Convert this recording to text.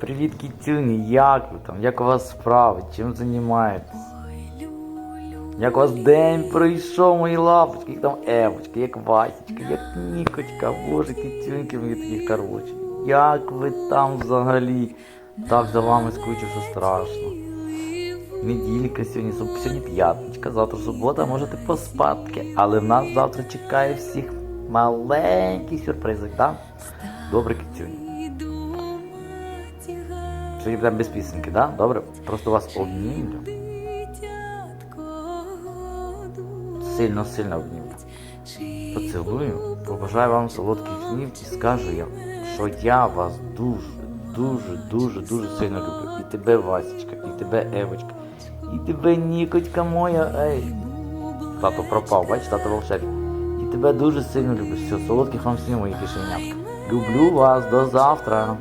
Привіт, кітюні, як ви там? Як у вас справи? Чим займаєтесь? Як у вас день пройшов, мої лапочки, як там Евочка, як Васечка, як Нікочка, боже, кітюньки мої такі хороші. Як ви там взагалі? Так за вами скучив, що страшно. Неділька сьогодні, сьогодні п'ятничка, завтра субота, можете поспадки. Але в нас завтра чекає всіх маленький сюрпризик, так? Добре, кітюні. Сьогодні будемо без пісеньки, так? Добре? Просто вас обнімлю. Сильно-сильно обнімлю. Поцілую, побажаю вам солодких снів і скажу я, що я вас дуже, дуже, дуже, дуже сильно люблю. І тебе, Васечка, і тебе, Евочка, і тебе, Нікочка моя, ей. Тато пропав, бачиш, тато волшебник. І тебе дуже сильно люблю. Все, солодких вам снів, мої кишенятка. Люблю вас, до завтра.